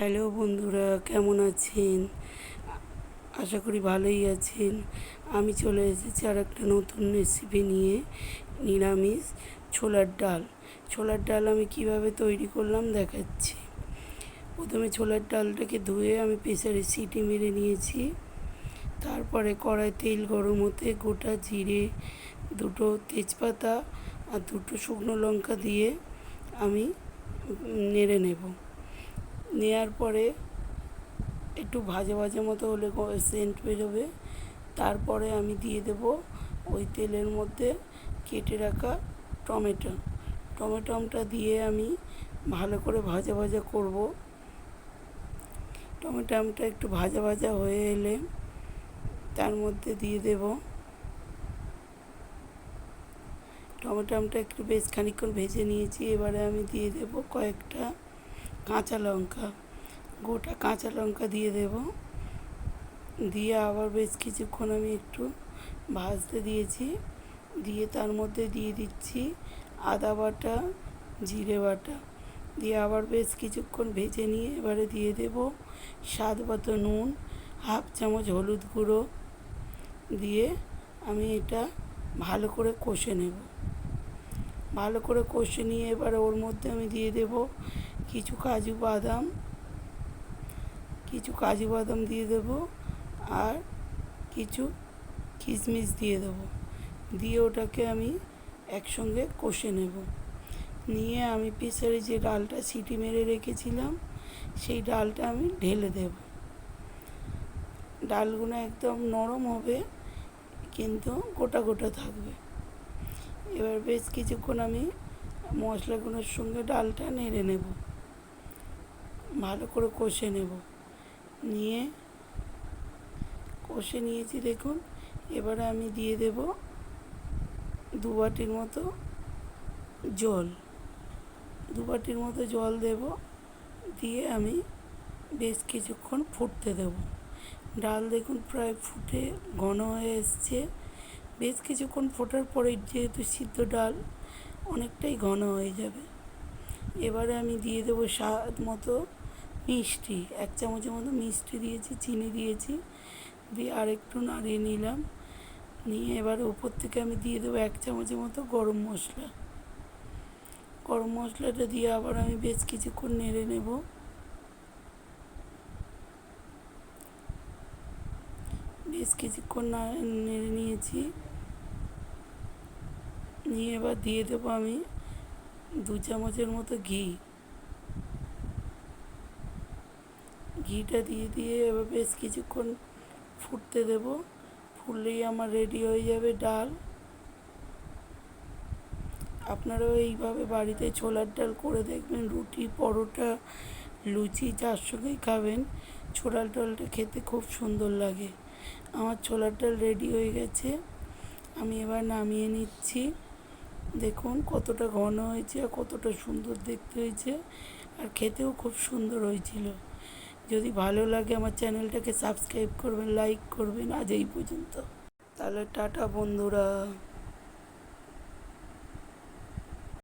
Hello বন্ধুরা, কেমন আছেন? আশা করি ভালোই আছেন। আমি চলে এসেছি আর একটা নতুন রেসিপি নিয়ে, নিরামিষ ছোলার ডাল। ছোলার ডাল আমি কীভাবে তৈরি করলাম দেখাচ্ছি। প্রথমে ছোলার ডালটাকে ধুয়ে আমি প্রেসারে সিটি মেরে নিয়েছি। তারপরে কড়াই তেল গরম হতে গোটা জিরে, দুটো তেজপাতা আর দুটো শুকনো লঙ্কা দিয়ে আমি নেড়ে নেব। নেওয়ার পরে একটু ভাজা ভাজা মতো হলে সেন্ট বেরোবে। তারপরে আমি দিয়ে দেব ওই তেলের মধ্যে কেটে রাখা টমেটো। টমেটোমটা দিয়ে আমি ভালো করে ভাজা ভাজা করব। টমেটোমটা একটু ভাজা ভাজা হয়ে এলে তার মধ্যে দিয়ে দেব। টমেটোমটা একটু বেশ খানিক্ষণ ভেজে নিয়েছি। এবারে আমি দিয়ে দেব কয়েকটা কাঁচা লঙ্কা, গোটা কাঁচা লঙ্কা দিয়ে দেব। দিয়ে আবার বেশ কিছুক্ষণ আমি একটু ভাজতে দিয়েছি। দিয়ে তার মধ্যে দিয়ে দিচ্ছি আদা বাটা, জিরে বাটা। দিয়ে আবার বেশ কিছুক্ষণ ভেজে নিয়ে এবারে দিয়ে দেব স্বাদ মতো নুন, হাফ চামচ হলুদ গুঁড়ো। দিয়ে আমি এটা ভালো করে কষে নেব। ভালো করে কষে নিয়ে এবারে ওর মধ্যে আমি দিয়ে দেব কিছু কাজু বাদাম, কিছু কাজু বাদাম দিয়ে দেব আর কিছু কিশমিশ দিয়ে দেব। দিয়ে ওটাকে আমি একসঙ্গে কষে নেব। নিয়ে আমি প্রেসারে যে ডালটা সিটি মেরে রেখেছিলাম, সেই ডালটা আমি ঢেলে দেব। ডালগুলো একদম নরম হবে, কিন্তু গোটা গোটা থাকবে। এবার বেশ কিছুক্ষণ আমি মশলাগুলোর সঙ্গে ডালটা নেড়ে নেব। ভালো করে কষে নেব। নিয়ে কষে নিয়েছি দেখুন। এবারে আমি দিয়ে দেব দু বাটির মতো জল। দু বাটির মতো জল দেব। দিয়ে আমি বেশ কিছুক্ষণ ফুটতে দেব। ডাল দেখুন প্রায় ফুটে ঘন হয়ে এসছে। বেশ কিছুক্ষণ ফোটার পরে যেহেতু সিদ্ধ ডাল, অনেকটাই ঘন হয়ে যাবে। এবারে আমি দিয়ে দেবো স্বাদ মতো মিষ্টি, এক চামচের মতো মিষ্টি দিয়েছি, চিনি দিয়েছি, দিয়ে আরেকটু নাড়িয়ে নিলাম। নিয়ে এবার উপর থেকে আমি দিয়ে দেবো এক চামচের মতো গরম মশলা। গরম মশলাটা দিয়ে আবার আমি বেশ কিছুক্ষণ নেড়ে নেব। বেশ কিছুক্ষণ নেড়ে নিয়েছি। নিয়ে এবার দিয়ে দেবো আমি দু চামচের মতো ঘি। ঘিটা দিয়ে দিয়ে এবার বেশ কিছুক্ষণ ফুটতে দেব। ফুললেই আমার রেডি হয়ে যাবে ডাল। আপনারাও এইভাবে বাড়িতে ছোলার ডাল করে দেখবেন, রুটি, পরোটা, লুচি যার সঙ্গেই খাবেন। ছোলার ডালটা খেতে খুব সুন্দর লাগে। আমার ছোলার ডাল রেডি হয়ে গেছে। আমি এবার নামিয়ে নিচ্ছি। দেখুন কতটা ঘন হয়েছে আর কতটা সুন্দর দেখতে হয়েছে। আর খেতেও খুব সুন্দর হয়েছিল। যদি ভালো লাগে আমার চ্যানেলটাকে সাবস্ক্রাইব করবেন, লাইক করবেন আজ এই পর্যন্ত। তাহলে টাটা বন্ধুরা।